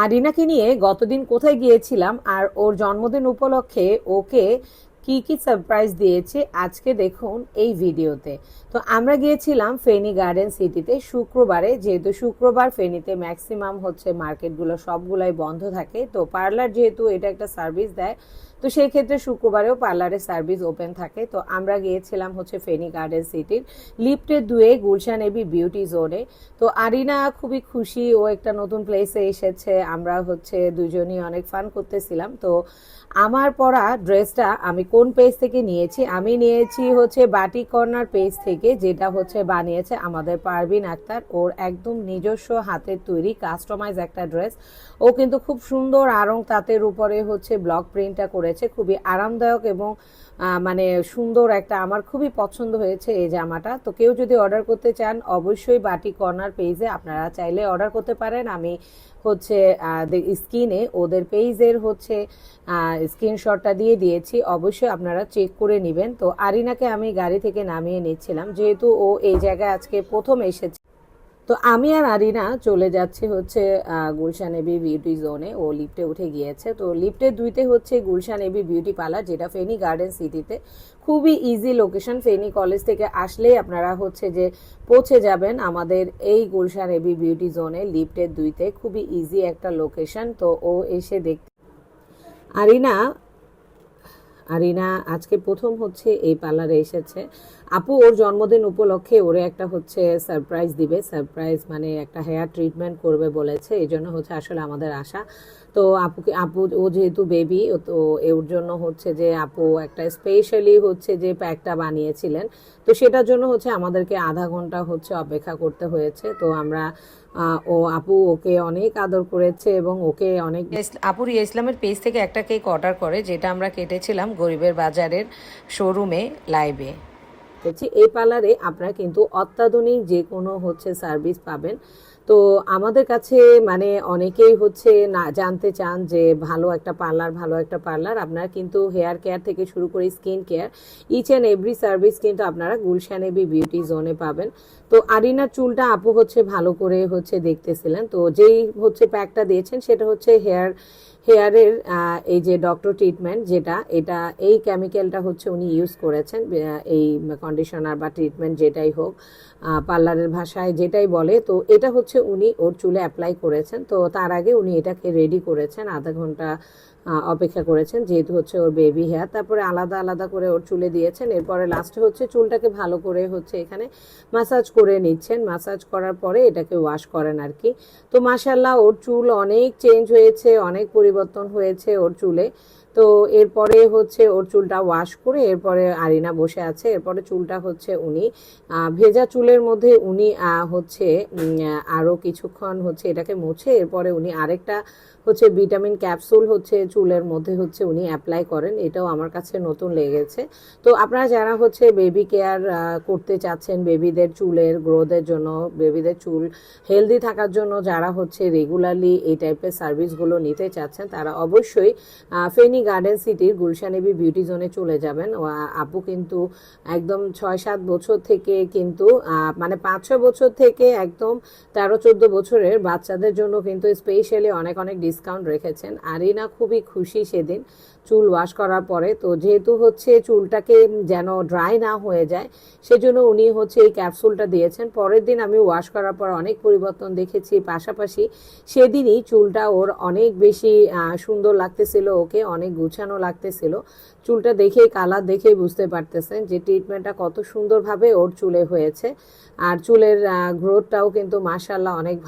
আরিনাকে নিয়ে গতদিন কোথায় গিয়েছিলাম আর ওর জন্মদিন উপলক্ষে ওকে কি কি সারপ্রাইজ দিয়েছে আজকে দেখুন এই ভিডিওতে। তো আমরা গিয়েছিলাম ফেনী গার্ডেন সিটিতে শুক্রবারে, যেহেতু শুক্রবার ফেনীতে ম্যাক্সিমাম হচ্ছে মার্কেটগুলো সবগুলাই বন্ধ থাকে, তো পার্লার যেহেতু এটা একটা সার্ভিস দেয়, তো সেই ক্ষেত্রে শুক্রবারেও পার্লারের সার্ভিস ওপেন থাকে। তো আমরা গিয়েছিলাম হচ্ছে ফেনী গার্ডেন সিটির লিফটের দুয়ে গুলশান এবি বিউটি জোনে তো আরিনা খুবই খুশি, ও একটা নতুন প্লেসে এসেছে, আমরা হচ্ছে দুজনই অনেক ফান করতেছিলাম। তো আমার পরা ড্রেসটা আমি কোন পেজ থেকে নিয়েছি? আমি নিয়েছি হচ্ছে বাটি কর্নার পেজ থেকে, যেটা হচ্ছে বানিয়েছে আমাদের পারবিন আক্তার। ওর একদম নিজস্ব হাতের তৈরি কাস্টমাইজ একটা ড্রেস ও কিন্তু খুব সুন্দর আরং তাঁতের উপরে হচ্ছে ব্লক প্রিন্টটা করেছে। খুবই আরামদায়ক এবং মানে সুন্দর একটা, আমার খুবই পছন্দ হয়েছে এই জামাটা। তো কেউ যদি অর্ডার করতে চান, অবশ্যই বাটি কর্নার পেজে আপনারা চাইলে অর্ডার করতে পারেন। আমি হচ্ছে স্ক্রিনে ওদের পেজের হচ্ছে স্ক্রিনশটটা দিয়ে দিয়েছি। অবশ্যই আপনারা চেক করে নেবেন। তো আরিনাকে আমি গাড়ি থেকে নামিয়ে নিচ্ছিলাম। যেহেতু ও এই জায়গায় আজকে প্রথম এসেছে। তো আমি আর আরিনা চলে যাচ্ছি হচ্ছে গুলশান এবি বিউটি জোনে ও লিফটে উঠে গিয়েছে। তো লিফটের দুইতে হচ্ছে গুলশান এবি বিউটি পার্লার যেটা ফেনী গার্ডেন সিটিতে খুবই ইজি লোকেশন ফেনী কলেজ থেকে আসলেই আপনারা হচ্ছে যে পৌঁছে যাবেন আমাদের এই গুলশান এবি বিউটি জোনে লিফটের দুইতে। খুবই ইজি একটা লোকেশন তো ও এসে দেখ আরিনা আরিনা, আজকে প্রথম হচ্ছে এই পার্লারে এসেছে। আপু, ওর জন্মদিন উপলক্ষে ওরে একটা হচ্ছে সারপ্রাইজ দিবে। সারপ্রাইজ মানে একটা হেয়ার ট্রিটমেন্ট করবে বলেছে, এই জন্য হচ্ছে আসলে আমাদের আশা। তো আপুকে, আপু, ও যেহেতু বেবি তো ওর জন্য হচ্ছে যে আপু একটা স্পেশালি হচ্ছে যে প্যাকটা বানিয়েছিলেন। তো সেটার জন্য হচ্ছে আমাদেরকে আধা ঘণ্টা হচ্ছে অপেক্ষা করতে হয়েছে। তো আমরা ও আপু ওকে অনেক আদর করেছে এবং ওকে অনেক আপুর ইসলামের পেজ থেকে একটা কেক অর্ডার করে যেটা আমরা কেটেছিলাম গরিবের বাজারের শোরুমে লাইভে। এই পার্লারে আপনারা কিন্তু অত্যাধুনিক যে কোনো হচ্ছে সার্ভিস পাবেন। তো আমাদের কাছে মানে অনেকেই হচ্ছে না জানতে চান যে ভালো একটা পার্লার, ভালো একটা পার্লার। আপনারা কিন্তু হেয়ার কেয়ার থেকে শুরু করে skin care each and every service কিন্তু আপনারা গুলশান এবি বিউটি জোনে পাবেন। তো আরিনার চুলটা আপু হচ্ছে ভালো করে হচ্ছে দেখতেছিলেন। তো যেই হচ্ছে প্যাকটা দিয়েছেন সেটা হচ্ছে হেয়ার, হেয়ারের এই যে ডক্টর ট্রিটমেন্ট যেটা, এটা এই কেমিক্যালটা হচ্ছে উনি ইউজ করেছেন এই কন্ডিশনার বা ট্রিটমেন্ট যেটাই হোক পার্লারের ভাষায় যেটাই বলে। তো এটা হচ্ছে উনি ওর চুলে অ্যাপ্লাই করেছেন। তো তার আগে উনি এটাকে রেডি করেছেন, আধা ঘণ্টা অপেক্ষা করেছেন। যেহেতু হচ্ছে ওর বেবি হেয়ার তারপরে আলাদা আলাদা করে ওর চুলে দিয়েছেন। এরপরে লাস্টে হচ্ছে চুলটাকে ভালো করে হচ্ছে এখানে মাসাজ করে নিচ্ছেন। মাসাজ করার পরে এটাকে ওয়াশ করেন আর কি তো মাসাল্লাহ ওর চুল অনেক চেঞ্জ হয়েছে, অনেক পরিবর্তন হয়েছে ওর চুলে। তো এরপরে হচ্ছে ওর চুলটা ওয়াশ করে এরপরে আরিনা বসে আছে। এরপরে চুলটা হচ্ছে উনি ভেজা চুলের মধ্যে উনি হচ্ছে উম, আহ, আরও কিছুক্ষণ হচ্ছে এটাকে মুছে এরপরে উনি আরেকটা হচ্ছে ভিটামিন ক্যাপসুল হচ্ছে চুলের মধ্যে হচ্ছে উনি অ্যাপ্লাই করেন এটাও আমার কাছে নতুন লেগেছে। তো আপনারা যারা হচ্ছে বেবি কেয়ার করতে চাচ্ছেন বেবিদের চুলের গ্রোথের জন্য বেবিদের চুল হেলদি থাকার জন্য যারা হচ্ছে রেগুলারলি এই টাইপের সার্ভিসগুলো নিতে চাচ্ছেন তারা অবশ্যই ফেনী গার্ডেন সিটির গুলশানেবি বিউটি জোনে চলে যাবেন। আপু কিন্তু একদম ছয় সাত বছর থেকে কিন্তু মানে পাঁচ ছয় বছর থেকে একদম তেরো চোদ্দ বছরের বাচ্চাদের জন্য কিন্তু স্পেশালি অনেক অনেক ডিসকাউন্ট রেখেছেন। আরিনা খুবই খুশি সেদিন। চুল ওয়াশ করার পরে, তো যেহেতু হচ্ছে চুলটাকে যেন ড্রাই না হয়ে যায়, সেজন্য উনি হচ্ছে এই ক্যাপসুলটা দিয়েছেন। পরের দিন আমি ওয়াশ করার পর অনেক পরিবর্তন দেখেছি। পাশাপাশি সেদিনই চুলটা ওর অনেক বেশি সুন্দর লাগতেছিল ওকে, অনেক গুছানো লাগতেছিল। চুলটা দেখেই কালার দেখেই বুঝতে পারতেছেন যে ট্রিটমেন্টটা কত সুন্দরভাবে ওর চুলে হয়েছে। আর চুলের গ্রোথটাও কিন্তু মাসাল্লাহ অনেক